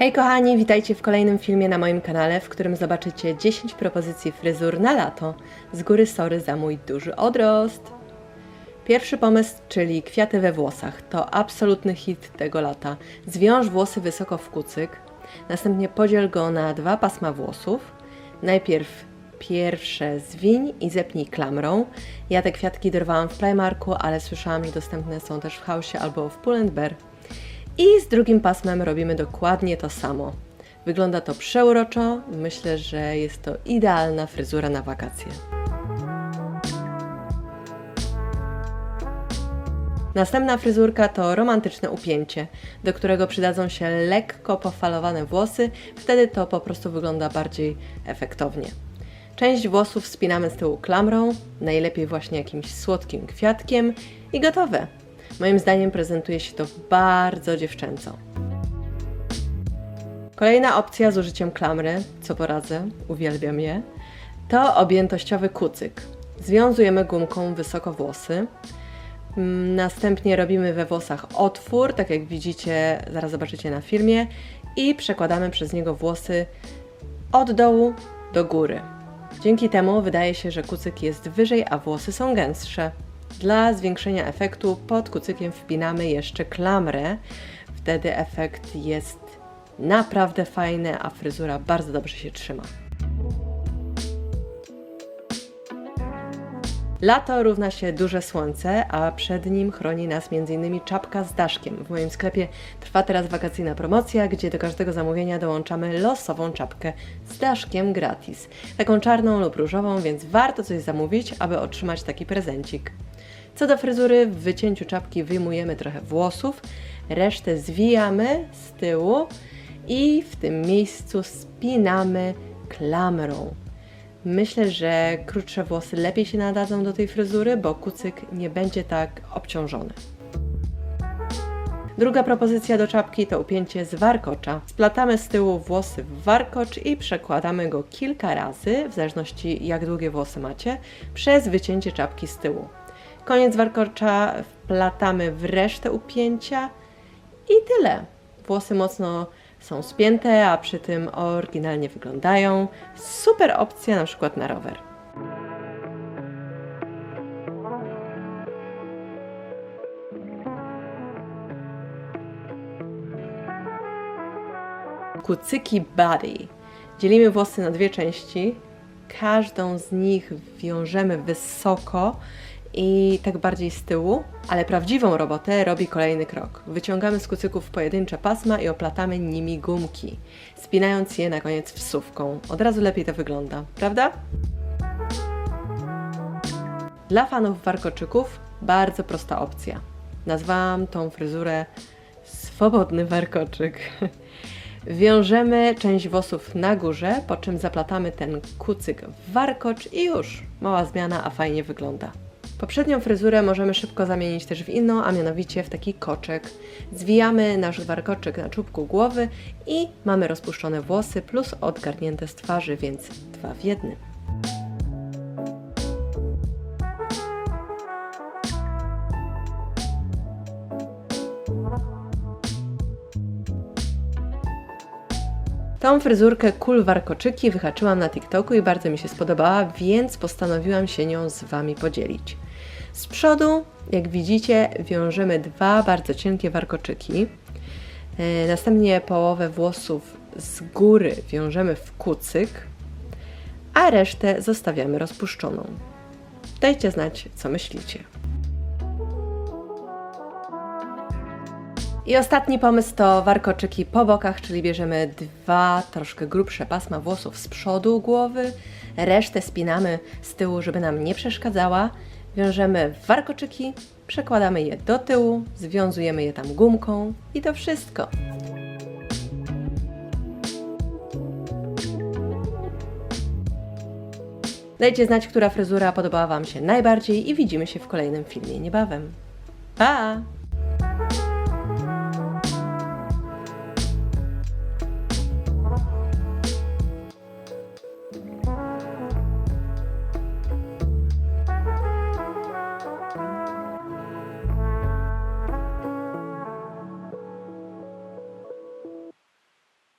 Hej kochani, witajcie w kolejnym filmie na moim kanale, w którym zobaczycie 10 propozycji fryzur na lato. Z góry sorry za mój duży odrost. Pierwszy pomysł, czyli kwiaty we włosach. To absolutny hit tego lata. Zwiąż włosy wysoko w kucyk, następnie podziel go na dwa pasma włosów. Najpierw pierwsze zwiń i zepnij klamrą. Ja te kwiatki dorwałam w Primarku, ale słyszałam, że dostępne są też w Hausie albo w Pull&Bear. I z drugim pasmem robimy dokładnie to samo. Wygląda to przeuroczo, myślę, że jest to idealna fryzura na wakacje. Następna fryzurka to romantyczne upięcie, do którego przydadzą się lekko pofalowane włosy, wtedy to po prostu wygląda bardziej efektownie. Część włosów spinamy z tyłu klamrą, najlepiej właśnie jakimś słodkim kwiatkiem i gotowe. Moim zdaniem prezentuje się to bardzo dziewczęco. Kolejna opcja z użyciem klamry, co poradzę, uwielbiam je, to objętościowy kucyk. Związujemy gumką wysoko włosy. Mm, Następnie robimy we włosach otwór, tak jak widzicie, zaraz zobaczycie na filmie, i przekładamy przez niego włosy od dołu do góry. Dzięki temu wydaje się, że kucyk jest wyżej, a włosy są gęstsze. Dla zwiększenia efektu pod kucykiem wpinamy jeszcze klamrę. Wtedy efekt jest naprawdę fajny, a fryzura bardzo dobrze się trzyma. Lato równa się duże słońce, a przed nim chroni nas m.in. czapka z daszkiem. W moim sklepie trwa teraz wakacyjna promocja, gdzie do każdego zamówienia dołączamy losową czapkę z daszkiem gratis. Taką czarną lub różową, więc warto coś zamówić, aby otrzymać taki prezencik. Co do fryzury, w wycięciu czapki wyjmujemy trochę włosów, resztę zwijamy z tyłu i w tym miejscu spinamy klamrą. Myślę, że krótsze włosy lepiej się nadadzą do tej fryzury, bo kucyk nie będzie tak obciążony. Druga propozycja do czapki to upięcie z warkocza. Splatamy z tyłu włosy w warkocz i przekładamy go kilka razy, w zależności jak długie włosy macie, przez wycięcie czapki z tyłu. Koniec warkocza wplatamy w resztę upięcia i tyle. Włosy mocno są spięte, a przy tym oryginalnie wyglądają. Super opcja na przykład na rower. Kucyki body. Dzielimy włosy na dwie części. Każdą z nich wiążemy wysoko i tak bardziej z tyłu, ale prawdziwą robotę robi kolejny krok. Wyciągamy z kucyków pojedyncze pasma i oplatamy nimi gumki, spinając je na koniec wsówką. Od razu lepiej to wygląda, prawda? Dla fanów warkoczyków bardzo prosta opcja. Nazwałam tą fryzurę swobodny warkoczyk. Wiążemy część włosów na górze, po czym zaplatamy ten kucyk w warkocz i już. Mała zmiana, a fajnie wygląda. Poprzednią fryzurę możemy szybko zamienić też w inną, a mianowicie w taki koczek. Zwijamy nasz warkoczyk na czubku głowy i mamy rozpuszczone włosy plus odgarnięte z twarzy, więc dwa w jednym. Tą fryzurkę kul warkoczyki wyhaczyłam na TikToku i bardzo mi się spodobała, więc postanowiłam się nią z Wami podzielić. Z przodu, jak widzicie, wiążemy dwa bardzo cienkie warkoczyki. E, Następnie połowę włosów z góry wiążemy w kucyk, a resztę zostawiamy rozpuszczoną. Dajcie znać, co myślicie. I ostatni pomysł to warkoczyki po bokach, czyli bierzemy dwa troszkę grubsze pasma włosów z przodu głowy, resztę spinamy z tyłu, żeby nam nie przeszkadzała. Wiążemy warkoczyki, przekładamy je do tyłu, związujemy je tam gumką i to wszystko. Dajcie znać, która fryzura podobała Wam się najbardziej i widzimy się w kolejnym filmie niebawem. Pa!